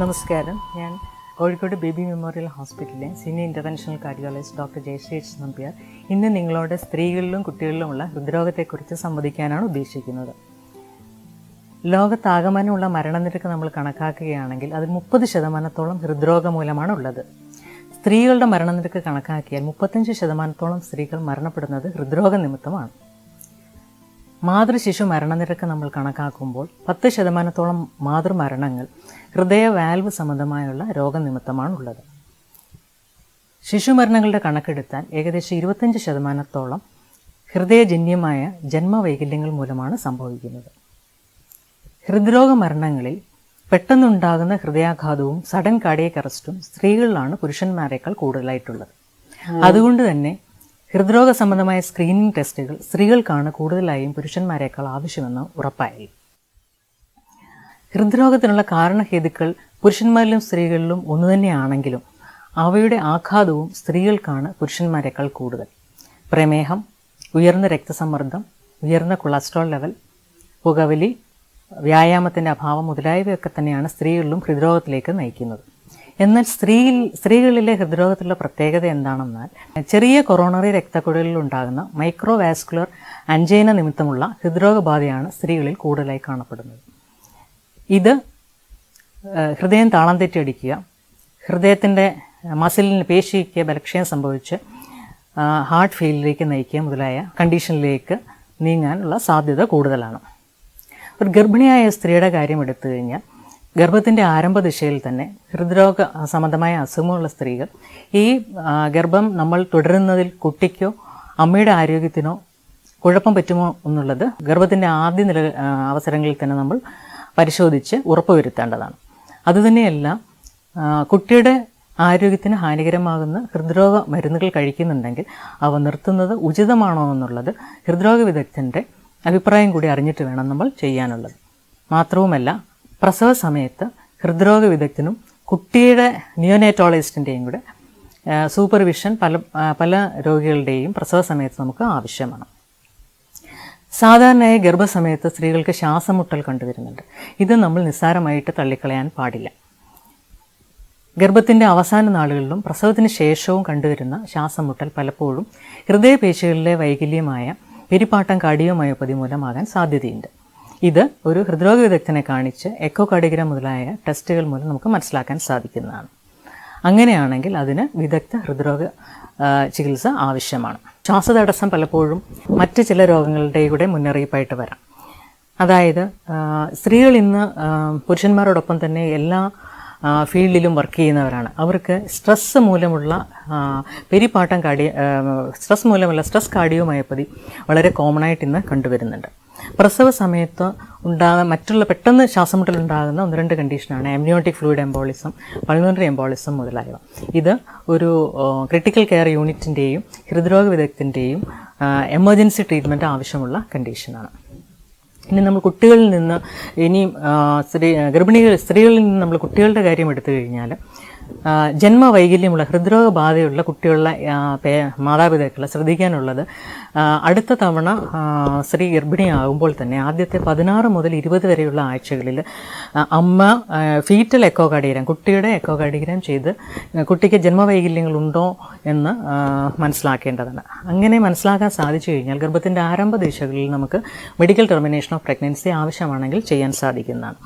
നമസ്കാരം. ഞാൻ Kozhikode Baby Memorial ഹോസ്പിറ്റലിലെ senior interventional cardiologist doctor Jayasree H Nambiar ഇന്ന് നിങ്ങളോട് സ്ത്രീകളിലും കുട്ടികളിലുമുള്ള ഹൃദ്രോഗത്തെക്കുറിച്ച് സംവദിക്കാനാണ് ഉദ്ദേശിക്കുന്നത്. ലോകത്താകമാനമുള്ള മരണനിരക്ക് നമ്മൾ കണക്കാക്കുകയാണെങ്കിൽ അതിൽ മുപ്പത് ശതമാനത്തോളം ഹൃദ്രോഗം മൂലമാണ് ഉള്ളത്. സ്ത്രീകളുടെ മരണനിരക്ക് കണക്കാക്കിയാൽ മുപ്പത്തഞ്ച് ശതമാനത്തോളം സ്ത്രീകൾ മരണപ്പെടുന്നത് ഹൃദ്രോഗ നിമിത്തമാണ്. മാതൃശിശു മരണനിരക്ക് നമ്മൾ കണക്കാക്കുമ്പോൾ പത്ത് ശതമാനത്തോളം മാതൃമരണങ്ങൾ ഹൃദയ വാൽവ് സംബന്ധമായുള്ള രോഗനിമിത്തമാണുള്ളത്. ശിശുമരണങ്ങളുടെ കണക്കെടുത്താൽ ഏകദേശം ഇരുപത്തഞ്ച് ശതമാനത്തോളം ഹൃദയജന്യമായ ജന്മവൈകല്യങ്ങൾ മൂലമാണ് സംഭവിക്കുന്നത്. ഹൃദ്രോഗ മരണങ്ങളിൽ പെട്ടെന്നുണ്ടാകുന്ന ഹൃദയാഘാതവും സഡൻ കാർഡിയക് അറസ്റ്റും സ്ത്രീകളിലാണ് പുരുഷന്മാരെക്കാൾ കൂടുതലായിട്ടുള്ളത്. അതുകൊണ്ട് തന്നെ ഹൃദ്രോഗ സംബന്ധമായ സ്ക്രീനിംഗ് ടെസ്റ്റുകൾ സ്ത്രീകൾക്കാണ് കൂടുതലായും പുരുഷന്മാരെക്കാൾ ആവശ്യമെന്ന് ഉറപ്പായി. ഹൃദ്രോഗത്തിനുള്ള കാരണഹേതുക്കൾ പുരുഷന്മാരിലും സ്ത്രീകളിലും ഒന്നുതന്നെയാണെങ്കിലും അവയുടെ ആഘാതവും സ്ത്രീകൾക്കാണ് പുരുഷന്മാരെക്കാൾ കൂടുതൽ. പ്രമേഹം ഉയർന്ന രക്തസമ്മർദ്ദം ഉയർന്ന കൊളസ്ട്രോൾ ലെവൽ പുകവലി വ്യായാമത്തിന്റെ അഭാവം മുതലായവയൊക്കെ തന്നെയാണ് സ്ത്രീകളിലും ഹൃദ്രോഗത്തിലേക്ക് നയിക്കുന്നത്. എന്നാൽ സ്ത്രീയിൽ സ്ത്രീകളിലെ ഹൃദ്രോഗത്തിലുള്ള പ്രത്യേകത എന്താണെന്നാൽ ചെറിയ കൊറോണറി രക്തക്കുഴലിൽ ഉണ്ടാകുന്ന മൈക്രോവാസ്കുലർ അഞ്ചേന നിമിത്തമുള്ള ഹൃദ്രോഗബാധയാണ് സ്ത്രീകളിൽ കൂടുതലായി കാണപ്പെടുന്നത്. ഇത് ഹൃദയം താളം തെറ്റിയടിക്കുക ഹൃദയത്തിന്റെ മസിലിന് പേശിക്ക് ബലക്ഷയം സംഭവിച്ച് ഹാർട്ട് ഫെയിലിലേക്ക് നയിക്കുക മുതലായ കണ്ടീഷനിലേക്ക് നീങ്ങാനുള്ള സാധ്യത കൂടുതലാണ്. ഒരു ഗർഭിണിയായ സ്ത്രീയുടെ കാര്യം എടുത്തു കഴിഞ്ഞാൽ ഗർഭത്തിന്റെ ആരംഭദിശയിൽ തന്നെ ഹൃദ്രോഗ സംബന്ധമായ അസുഖമുള്ള സ്ത്രീകൾ ഈ ഗർഭം നമ്മൾ തുടരുന്നതിൽ കുട്ടിക്കോ അമ്മയുടെ ആരോഗ്യത്തിനോ കുഴപ്പം പറ്റുമോ എന്നുള്ളത് ഗർഭത്തിന്റെ ആദ്യ നില അവസരങ്ങളിൽ തന്നെ നമ്മൾ പരിശോധിച്ച് ഉറപ്പുവരുത്തേണ്ടതാണ്. അതുതന്നെയല്ല കുട്ടിയുടെ ആരോഗ്യത്തിന് ഹാനികരമാകുന്ന ഹൃദ്രോഗ മരുന്നുകൾ കഴിക്കുന്നുണ്ടെങ്കിൽ അവ നിർത്തുന്നത് ഉചിതമാണോ എന്നുള്ളത് ഹൃദ്രോഗ വിദഗ്ധന്റെ അഭിപ്രായം കൂടി അറിഞ്ഞിട്ട് വേണം നമ്മൾ ചെയ്യാനുള്ളത്. മാത്രവുമല്ല പ്രസവ സമയത്ത് ഹൃദ്രോഗ വിദഗ്ധനും കുട്ടിയുടെ നിയോനേറ്റോളജിസ്റ്റിന്റെയും കൂടെ സൂപ്പർവിഷൻ പല പല രോഗികളുടെയും പ്രസവ സമയത്ത് നമുക്ക് ആവശ്യമാണ്. സാധാരണയായി ഗർഭസമയത്ത് സ്ത്രീകൾക്ക് ശ്വാസമുട്ടൽ കണ്ടുവരുന്നുണ്ട്. ഇത് നമ്മൾ നിസ്സാരമായിട്ട് തള്ളിക്കളയാൻ പാടില്ല. ഗർഭത്തിന്റെ അവസാന നാളുകളിലും പ്രസവത്തിന് ശേഷവും കണ്ടുവരുന്ന ശ്വാസമുട്ടൽ പലപ്പോഴും ഹൃദയപേശികളിലെ വൈകല്യമായ പെരിപ്പാട്ടം കാർഡിയോമയോപ്പതി മൂലമാകാൻ സാധ്യതയുണ്ട്. ഇത് ഒരു ഹൃദ്രോഗ വിദഗ്ധനെ കാണിച്ച് എക്കോ കാർഡിഗ്രാം മുതലായ ടെസ്റ്റുകൾ മൂലം നമുക്ക് മനസ്സിലാക്കാൻ സാധിക്കുന്നതാണ്. അങ്ങനെയാണെങ്കിൽ അതിന് വിദഗ്ധ ഹൃദ്രോഗ ചികിത്സ ആവശ്യമാണ്. ശ്വാസതടസ്സം പലപ്പോഴും മറ്റ് ചില രോഗങ്ങളുടെ കൂടെ മുന്നറിയിപ്പായിട്ട് വരാം. അതായത് സ്ത്രീകൾ ഇന്ന് പുരുഷന്മാരോടൊപ്പം തന്നെ എല്ലാ ഫീൽഡിലും വർക്ക് ചെയ്യുന്നവരാണ്. അവർക്ക് സ്ട്രെസ്സ് മൂലമുള്ള പെരിപ്പാട്ടം കാർഡിയ സ്ട്രെസ് മൂലമുള്ള സ്ട്രെസ് കാർഡിയോമയോപ്പതി വളരെ കോമൺ ആയിട്ട് ഇന്ന് കണ്ടുവരുന്നുണ്ട്. പ്രസവ സമയത്ത് ഉണ്ടാകുന്ന മറ്റുള്ള പെട്ടെന്ന് ശ്വാസമുട്ടൽ ഉണ്ടാകുന്ന ഒന്ന് രണ്ട് കണ്ടീഷനാണ് amniotic fluid embolism pulmonary embolism മുതലായവ. ഇത് ഒരു ക്രിട്ടിക്കൽ കെയർ യൂണിറ്റിന്റെയും ഹൃദ്രോഗ വിദഗ്ധന്റെയും എമർജൻസി ട്രീറ്റ്മെന്റ് ആവശ്യമുള്ള കണ്ടീഷനാണ് ഇനി നമ്മൾ കുട്ടികളിൽ നിന്ന് ഇനിയും സ്ത്രീ ഗർഭിണികൾ സ്ത്രീകളിൽ നിന്ന് നമ്മൾ കുട്ടികളുടെ കാര്യം എടുത്തു കഴിഞ്ഞാൽ ജന്മവൈകല്യമുള്ള ഹൃദ്രോഗ ബാധയുള്ള കുട്ടികളുടെ മാതാപിതാക്കൾ ശ്രദ്ധിക്കാനുള്ളത് അടുത്ത തവണ സ്ത്രീ ഗർഭിണിയാകുമ്പോൾ തന്നെ ആദ്യത്തെ പതിനാറ് മുതൽ ഇരുപത് വരെയുള്ള ആഴ്ചകളിൽ അമ്മ ഫീറ്റൽ എക്കോ കാർഡിയോഗ്രാം കുട്ടിയുടെ എക്കോ കാർഡിയോഗ്രാം ചെയ്ത് കുട്ടിക്ക് ജന്മവൈകല്യങ്ങളുണ്ടോ എന്ന് മനസ്സിലാക്കേണ്ടതാണ്. അങ്ങനെ മനസ്സിലാക്കാൻ സാധിച്ചു കഴിഞ്ഞാൽ ഗർഭത്തിന്റെ ആരംഭ ദിശകളിൽ നമുക്ക് മെഡിക്കൽ ടെർമിനേഷൻ ഓഫ് പ്രഗ്നൻസി ആവശ്യമാണെങ്കിൽ ചെയ്യാൻ സാധിക്കുന്നതാണ്.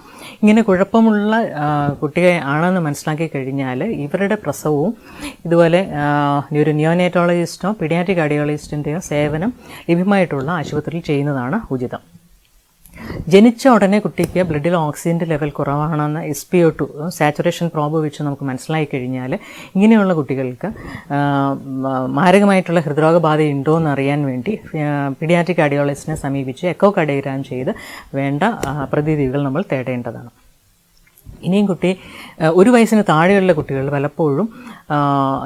ഇങ്ങനെ കുഴപ്പമുള്ള കുട്ടിയെ ആണെന്ന് മനസ്സിലാക്കി കഴിഞ്ഞാൽ ഇവരുടെ പ്രസവവും ഇതുപോലെ ഒരു നിയോനേറ്റോളജിസ്റ്റോ പീഡിയാട്രിക് കാർഡിയോളജിസ്റ്റിന്റെയോ സേവനം ലഭ്യമായിട്ടുള്ള ആശുപത്രിയിൽ ചെയ്യുന്നതാണ് ഉചിതം. ജനിച്ച ഉടനെ കുട്ടിക്ക് ബ്ലഡിൽ ഓക്സിജന്റെ ലെവൽ കുറവാണെന്ന് S P O two saturation probe വെച്ച് നമുക്ക് മനസ്സിലായി കഴിഞ്ഞാൽ ഇങ്ങനെയുള്ള കുട്ടികൾക്ക് മാരകമായിട്ടുള്ള ഹൃദ്രോഗബാധ ഉണ്ടോ എന്ന് അറിയാൻ വേണ്ടി പീഡിയാട്രിക് കാർഡിയോളജിസ്റ്റിനെ സമീപിച്ച് എക്കോ കാർഡിയോഗ്രാം ചെയ്ത് വേണ്ട പ്രതിവിധികൾ നമ്മൾ തേടേണ്ടതാണ്. ഇനിയും കുട്ടി ഒരു വയസ്സിന് താഴെയുള്ള കുട്ടികൾ പലപ്പോഴും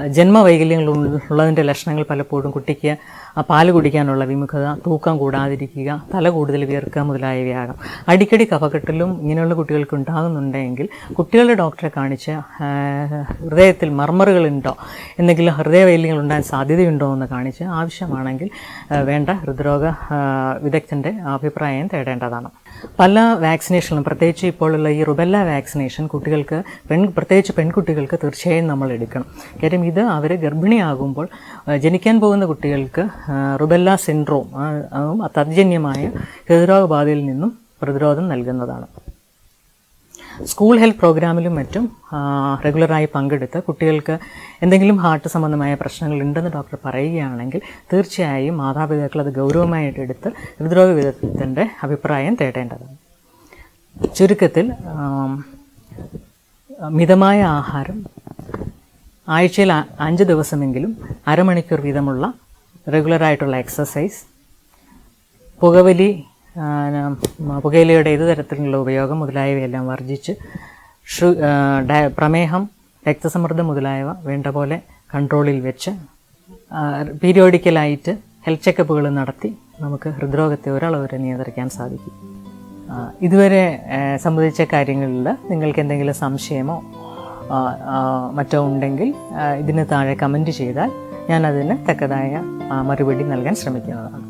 ജന്മവൈകല്യങ്ങൾ ഉള്ള- ഉള്ളതിന്റെ ലക്ഷണങ്ങൾ പലപ്പോഴും കുട്ടിക്ക് പാൽ കുടിക്കാനുള്ള വിമുഖത തൂക്കം കൂടാതിരിക്കുക തല കൂടുതൽ വിയർക്കുക മുതലായവയാകാം. അടിക്കടി കഫക്കെട്ടിലും ഇങ്ങനെയുള്ള കുട്ടികൾക്ക് ഉണ്ടാകുന്നുണ്ടെങ്കിൽ കുട്ടികളുടെ ഡോക്ടറെ കാണിച്ച് ഹൃദയത്തിൽ മർമ്മറുകളുണ്ടോ എന്തെങ്കിലും ഹൃദയവൈകല്യങ്ങൾ ഉണ്ടാകാൻ സാധ്യതയുണ്ടോ എന്ന് കാണിച്ച് ആവശ്യമാണെങ്കിൽ വേണ്ട ഹൃദ്രോഗ വിദഗ്ധന്റെ അഭിപ്രായം തേടേണ്ടതാണ്. പല വാക്സിനേഷനും പ്രത്യേകിച്ച് ഇപ്പോഴുള്ള ഈ റുബെല്ല വാക്സിനേഷൻ കുട്ടികൾക്ക് പെൺ പ്രത്യേകിച്ച് പെൺകുട്ടികൾക്ക് തീർച്ചയായും നമ്മൾ എടുക്കണം. കാര്യം ഇത് അവർ ഗർഭിണിയാകുമ്പോൾ ജനിക്കാൻ പോകുന്ന കുട്ടികൾക്ക് റുബെല്ല സിൻഡ്രോം തർജന്യമായ ഹൃദ്രോഗബാധയിൽ നിന്നും പ്രതിരോധം നൽകുന്നതാണ്. സ്കൂൾ ഹെൽത്ത് പ്രോഗ്രാമിലും മറ്റും റെഗുലറായി പങ്കെടുത്ത് കുട്ടികൾക്ക് എന്തെങ്കിലും ഹാർട്ട് സംബന്ധമായ പ്രശ്നങ്ങൾ ഉണ്ടെന്ന് ഡോക്ടർ പറയുകയാണെങ്കിൽ തീർച്ചയായും മാതാപിതാക്കൾ അത് ഗൗരവമായിട്ട് എടുത്ത് ഹൃദ്രോഗ വിദഗ്ധന്റെ അഭിപ്രായം തേടേണ്ടതാണ്. ചുരുക്കത്തിൽ മിതമായ ആഹാരം ആഴ്ചയിൽ അഞ്ച് ദിവസമെങ്കിലും അരമണിക്കൂർ വീതമുള്ള റെഗുലറായിട്ടുള്ള എക്സസൈസ് പുകവലി പുകയിലയുടെ ഏത് തരത്തിലുള്ള ഉപയോഗം മുതലായവയെല്ലാം വർജിച്ച് ഷു പ്രമേഹം രക്തസമ്മർദ്ദം മുതലായവ വേണ്ട പോലെ കൺട്രോളിൽ വെച്ച് പീരിയോഡിക്കലായിട്ട് ഹെൽത്ത് ചെക്കപ്പുകൾ നടത്തി നമുക്ക് ഹൃദ്രോഗത്തെ ഒരളവ് വരെ നിയന്ത്രിക്കാൻ സാധിക്കും. ഇതുവരെ സംബന്ധിച്ച കാര്യങ്ങളിൽ നിങ്ങൾക്ക് എന്തെങ്കിലും സംശയമോ മറ്റോ ഉണ്ടെങ്കിൽ ഇതിന് താഴെ കമന്റ് ചെയ്താൽ ഞാനതിന് തക്കതായ മറുപടി നൽകാൻ ശ്രമിക്കുന്നതാണ്.